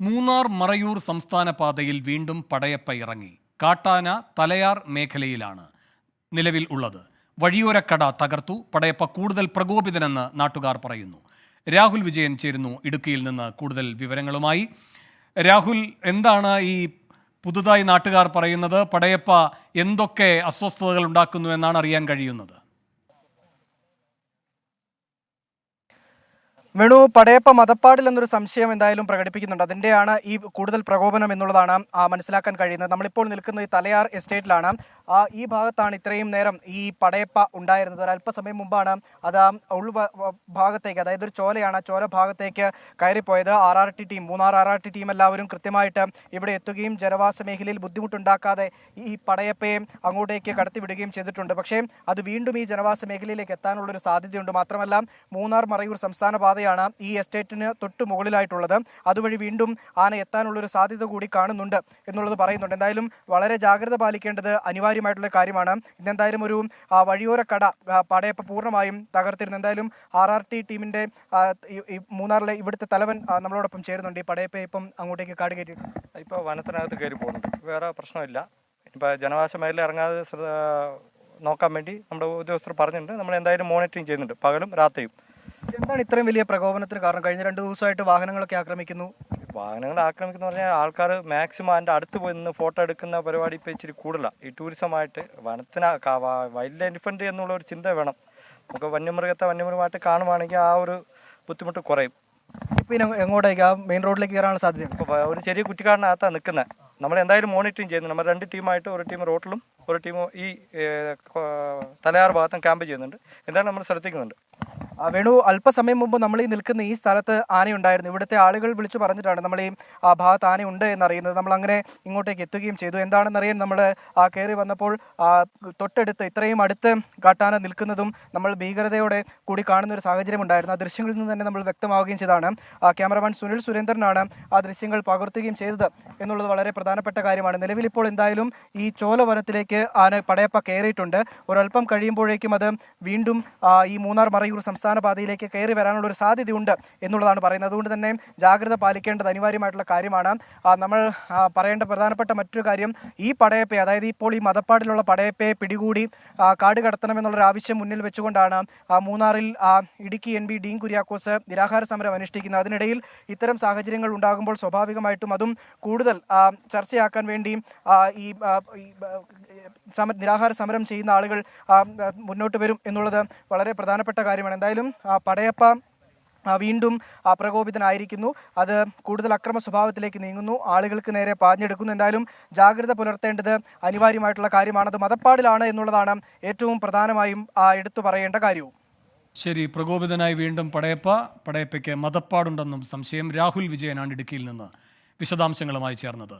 മൂന്നാർ മറയൂർ സംസ്ഥാന പാതയിൽ വീണ്ടും പടയപ്പ ഇറങ്ങി. കാട്ടാന തലയാർ മേഖലയിലാണ് നിലവിൽ ഉള്ളത്. വഴിയോരക്കട തകർത്തു. പടയപ്പ കൂടുതൽ പ്രകോപിതനെന്ന് നാട്ടുകാർ പറയുന്നു. രാഹുൽ വിജയൻ ചേരുന്നു ഇടുക്കിയിൽ നിന്ന് കൂടുതൽ വിവരങ്ങളുമായി. രാഹുൽ എന്താണ് ഈ പുതുതായി നാട്ടുകാർ പറയുന്നത്? പടയപ്പ എന്തൊക്കെ അസ്വസ്ഥതകൾ ഉണ്ടാക്കുന്നു എന്നാണ് അറിയാൻ കഴിയുന്നത്? വേണു പടയപ്പ മതപ്പാടിൽ എന്നൊരു സംശയം എന്തായാലും പ്രകടിപ്പിക്കുന്നുണ്ട്. അതിന്റെയാണ് ഈ കൂടുതൽ പ്രകോപനം എന്നുള്ളതാണ് മനസ്സിലാക്കാൻ കഴിയുന്നത്. നമ്മളിപ്പോൾ നിൽക്കുന്നത് ഈ തലയാർ എസ്റ്റേറ്റിലാണ്. ഈ ഭാഗത്താണ് ഇത്രയും നേരം ഈ പടയപ്പ ഉണ്ടായിരുന്നത്. ഒരു അല്പസമയം മുമ്പാണ് അത് ഉൾ ഭാഗത്തേക്ക് അതായത് ഒരു ചോലയാണ് ചോല ഭാഗത്തേക്ക് കയറിപ്പോയത്. R R T team Munnar R R T team എല്ലാവരും കൃത്യമായിട്ട് ഇവിടെ എത്തുകയും ജനവാസ മേഖലയിൽ ബുദ്ധിമുട്ടുണ്ടാക്കാതെ ഈ പടയപ്പയെ അങ്ങോട്ടേക്ക് കടത്തിവിടുകയും ചെയ്തിട്ടുണ്ട്. പക്ഷേ അത് വീണ്ടും ഈ ജനവാസ മേഖലയിലേക്ക് എത്താനുള്ള ഒരു സാധ്യതയുണ്ട്. മാത്രമല്ല മൂന്നാർ മറയൂർ സംസ്ഥാന പാതയാണ് ഈ എസ്റ്റേറ്റിന് തൊട്ട് മുകളിലായിട്ടുള്ളത്. അതുവഴി വീണ്ടും ആന എത്താനുള്ള ഒരു സാധ്യത കൂടി കാണുന്നുണ്ട് എന്നുള്ളത് പറയുന്നുണ്ട്. എന്തായാലും വളരെ ജാഗ്രത പാലിക്കേണ്ടത് അനിവാര്യമായിട്ടുള്ള കാര്യമാണ്. ഇന്നെന്തായാലും ഒരു വഴിയോര കട പടയപ്പ് പൂർണമായും തകർത്തിരുന്നു. എന്തായാലും ആർ ആർ ടി ടീമിന്റെ മൂന്നാറിലെ ഇവിടുത്തെ തലവൻ നമ്മളോടൊപ്പം ചേരുന്നുണ്ട്. ഈ പടയപ്പ ഇപ്പം അങ്ങോട്ടേക്ക് കാട് കയറ്റി ഇപ്പോൾ വനത്തിനകത്ത് കയറി പോകുന്നുണ്ട് വേറെ പ്രശ്നമില്ല. ഇപ്പോൾ ജനവാസ മേഖല ഇറങ്ങാതെ നോക്കാൻ വേണ്ടി നമ്മുടെ ഉദ്യോഗസ്ഥർ പറഞ്ഞിട്ടുണ്ട്. നമ്മൾ എന്തായാലും മോണിറ്ററിങ് ചെയ്യുന്നുണ്ട്. പകലും രാത്രിയും. എന്താണ് ഇത്രയും വലിയ പ്രകോപനത്തിന് കാരണം? കഴിഞ്ഞ രണ്ട് ദിവസമായിട്ട് വാഹനങ്ങളൊക്കെ ആക്രമിക്കുന്നു. വാഹനങ്ങൾ ആക്രമിക്കുന്ന പറഞ്ഞാൽ ആൾക്കാർ മാക്സിമം അതിന്റെ അടുത്ത് പോയി നിന്ന് ഫോട്ടോ എടുക്കുന്ന പരിപാടി ഇപ്പോൾ ഇച്ചിരി കൂടുതലാണ് ഈ ടൂറിസമായിട്ട് വനത്തിന് വൈൽഡ് എലിഫന്റ് എന്നുള്ള ഒരു ചിന്ത വേണം. നമുക്ക് വന്യമൃഗത്തെ വന്യമൃഗമായിട്ട് കാണുവാണെങ്കിൽ ആ ഒരു ബുദ്ധിമുട്ട് കുറയും. പിന്നെ എങ്ങോട്ടേക്ക്? ആ മെയിൻ റോഡിലേക്ക് കയറാനുള്ള സാധ്യത ഇപ്പോൾ ഒരു ചെറിയ കുറ്റിക്കാടിനകത്താണ് നിൽക്കുന്നത്. നമ്മൾ എന്തായാലും മോണിറ്ററിങ് ചെയ്യുന്നു. നമ്മൾ രണ്ട് ടീമായിട്ട് ഒരു ടീം റോട്ടിലും ഒരു ടീം ഈ തലയാർ ഭാഗത്തും ക്യാമ്പ് ചെയ്യുന്നുണ്ട്. എന്തായാലും നമ്മൾ ശ്രദ്ധിക്കുന്നുണ്ട്? വേണു അല്പസമയം മുമ്പ് നമ്മൾ ഈ നിൽക്കുന്ന ഈ സ്ഥലത്ത് ആനയുണ്ടായിരുന്നു ഇവിടുത്തെ ആളുകൾ വിളിച്ചു പറഞ്ഞിട്ടാണ് നമ്മൾ ഈ ആ ഭാഗത്ത് ആനയുണ്ട് എന്നറിയുന്നത്. നമ്മൾ അങ്ങനെ ഇങ്ങോട്ടേക്ക് എത്തുകയും ചെയ്തു. എന്താണെന്ന് അറിയാൻ നമ്മൾ ആ കയറി വന്നപ്പോൾ തൊട്ടടുത്ത് ഇത്രയും അടുത്ത് കാട്ടാന നിൽക്കുന്നതും നമ്മൾ ഭീകരതയോടെ കൂടി കാണുന്ന ഒരു സാഹചര്യം ഉണ്ടായിരുന്നു. ആ ദൃശ്യങ്ങളിൽ നിന്ന് തന്നെ നമ്മൾ വ്യക്തമാവുകയും ചെയ്താണ് ക്യാമറമാൻ സുനിൽ സുരേന്ദ്രനാണ് ആ ദൃശ്യങ്ങൾ പകർത്തുകയും ചെയ്തത് എന്നുള്ളത് വളരെ പ്രധാനപ്പെട്ട കാര്യമാണ്. നിലവിൽ ഇപ്പോൾ എന്തായാലും ഈ ചോല വനത്തിലേക്ക് ആന പടയപ്പ കയറിയിട്ടുണ്ട്. ഒരല്പം കഴിയുമ്പോഴേക്കും അത് വീണ്ടും ഈ മൂന്നാർ മറയൂർ സംസ്ഥാന പാതയിലേക്ക് കയറി വരാനുള്ള ഒരു സാധ്യതയുണ്ട് എന്നുള്ളതാണ് പറയുന്നത്. അതുകൊണ്ട് തന്നെ ജാഗ്രത പാലിക്കേണ്ടത് അനിവാര്യമായിട്ടുള്ള കാര്യമാണ്. നമ്മൾ പറയേണ്ട പ്രധാനപ്പെട്ട മറ്റൊരു കാര്യം ഈ പടയപ്പയെ അതായത് ഇപ്പോൾ ഈ മതപ്പാടിലുള്ള പടയപ്പയെ പിടികൂടി കാട് കടത്തണമെന്നുള്ളൊരു ആവശ്യം മുന്നിൽ വെച്ചുകൊണ്ടാണ് മൂന്നാറിൽ ഇടുക്കി എൻ ബി ഡീൻ കുര്യാക്കോസ് നിരാഹാര സമരം അനുഷ്ഠിക്കുന്നത്. അതിനിടയിൽ ഇത്തരം സാഹചര്യങ്ങൾ ഉണ്ടാകുമ്പോൾ സ്വാഭാവികമായിട്ടും അതും കൂടുതൽ ചർച്ചയാക്കാൻ വേണ്ടി ഈ സമ നിരാഹാര സമരം ചെയ്യുന്ന ആളുകൾ മുന്നോട്ട് വരും എന്നുള്ളത് വളരെ പ്രധാനപ്പെട്ട കാര്യമാണ്. എന്തായാലും പടയപ്പ വീണ്ടും പ്രകോപിതനായിരിക്കുന്നു. അത് കൂടുതൽ അക്രമ സ്വഭാവത്തിലേക്ക് നീങ്ങുന്നു. ആളുകൾക്ക് നേരെ പാഞ്ഞെടുക്കുന്നു. എന്തായാലും ജാഗ്രത പുലർത്തേണ്ടത് അനിവാര്യമായിട്ടുള്ള കാര്യമാണ് മതപ്പാടിലാണ് എന്നുള്ളതാണ് ഏറ്റവും പ്രധാനമായും എടുത്തു പറയേണ്ട കാര്യവും. ശരി പ്രകോപിതനായി വീണ്ടും പടയപ്പ. പടയപ്പയ്ക്ക് മതപ്പാടുണ്ടെന്നും സംശയം. രാഹുൽ വിജയനാണ് ഇടുക്കിയിൽ നിന്ന് വിശദാംശങ്ങളുമായി ചേർന്നത്.